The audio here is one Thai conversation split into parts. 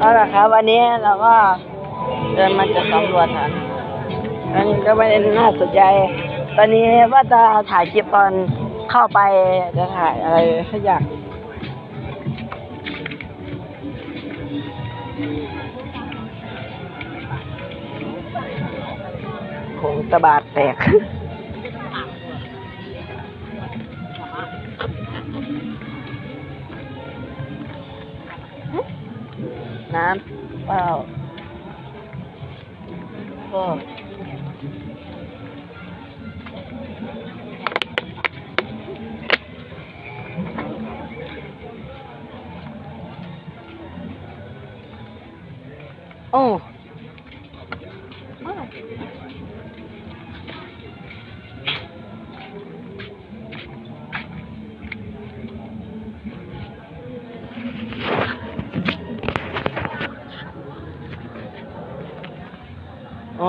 เอาละครับวันนี้เราก็เดินมาจะสำรวจฐานอันนี้ก็ไม่ได้น่าสนใจ ตอนนี้ว่าจะถ่ายคลิปตอนเข้าไปจะถ่ายอะไรสักอย่างคงตะบาดแตก น้ำเปล่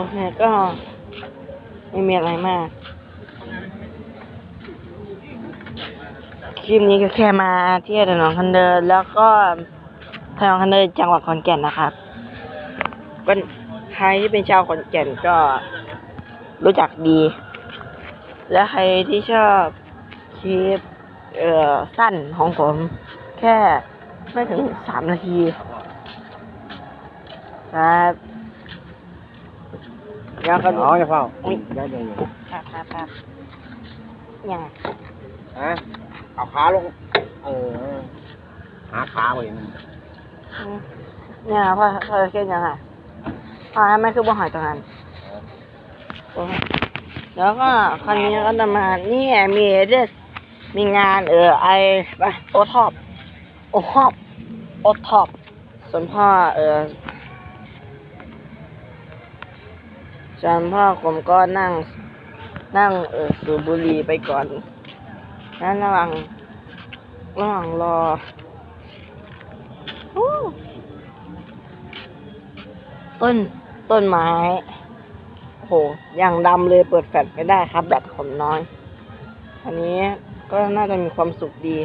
เคก็ไม่มีอะไรมาก คลิปนี้ก็แค่มาเที่ยวถนนคนเดิน แล้วก็ถนนคนเดินจังหวัดขอนแก่นนะครับก็ใครที่เป็นชาวขอนแก่นก็รู้จักดี และใครที่ชอบคลิปเอ่อสั้นของผม แค่ไม่ถึงสามนาทีครับ แล้วก็อ๋อจะเฝ้าอุ๊ยได้เลยอยู่ครับครับครับยังไงฮะเอาขาลง เออ หาขาไว้มันอืมเนี่ยพ่อพ่อจะเก็นยังไงพ่อให้ไม่คือบ่หอยตรงนั้นโอ้ยแล้วก็คราวนี้ก็จะมานี่ไงมีเดสมีงานเออไอไปโอท็อปโอท็อปโอท็อปส่วนพ่อเออ ส่วนพ่อผมก็นั่ง นั่งเออสูบบุหรี่ไปก่อน นั้นระหว่างระหว่างรอต้นต้นไม้โอ้โหอย่างดำเลยเปิดแฟลชไม่ได้ครับ แบตผมน้อย อันนี้ก็น่าจะมีความสุขดี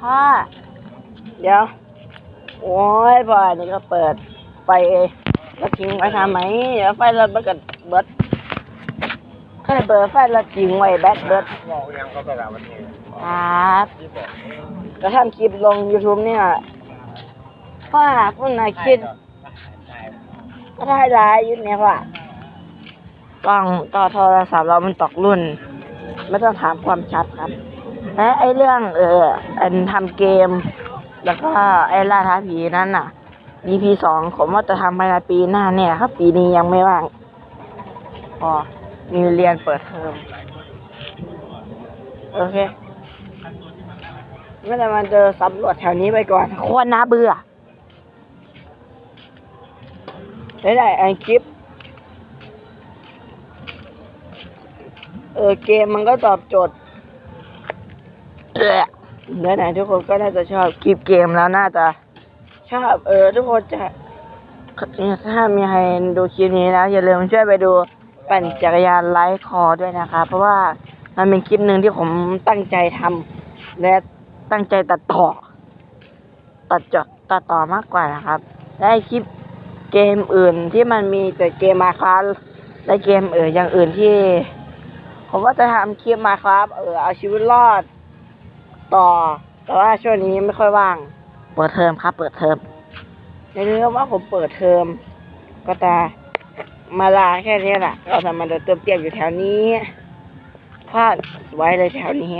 พ่อเดี๋ยว โอ้ยพ่ออันนี้ก็เปิดไฟแล้วทิ้งไว้ทำไมเดี๋ยวไฟเราเบิดเบิดเคยเปิดไฟแล้วทิ้งไว้แบตเบิดบอกยังเขาไปแล้ววันนี้ครับกระทั่งคลิปลง YouTube เนี่ยว่าคุณนายคิดก็ได้ร้ายยุ่เนี่ยว่ากล้องต่อโทรศัพท์เรามันตกรุ่น ไม่ต้องถามความชัดครับ และไอ้เรื่องเอออันทำเกม แล้วก็ไอ้ล่าท้าผีนั่นน่ะ EP สองผมว่าจะทำภายในปีหน้าเนี่ยครับ ปีนี้ยังไม่ว่างพอมีเรียนเปิดเทอมโอเคไม่ได้มาเจอสำรวจแถวนี้ไปก่อนโคตรน่าเบื่อได้ได้ไอคลิป เออเกมมันก็ตอบโจทย์ ดี๋ยวไหนทุกคนก็น่าจะชอบคลิปเกมแล้วน่าจะชอบเออ ทุกคนจะถ้ามีใครดูคลิปนี้แล้ว อย่าลืมช่วยไปดูปั่นจักรยานไลฟ์คอด้วยนะคะ เพราะว่ามันเป็นคลิปหนึ่งที่ผมตั้งใจทำและตั้งใจตัดต่อ ตัดจดตัดต่อมากกว่านะครับและคลิปเกมอื่นที่มันมีแต่เกมมาครับและเกมเอออย่างอื่นที่ ผมก็จะทำคลิปมาครับ เออเอาชีวิตรอด ต่อ แต่ว่าช่วงนี้ไม่ค่อยว่าง เปิดเทอมครับ เปิดเทอมในเรื่องว่าผมเปิดเทอม ก็จะมาลาแค่นี้แหละก็จะมาเดินเติมเตียมอยู่แถวนี้พลาดไว้เลยแถวนี้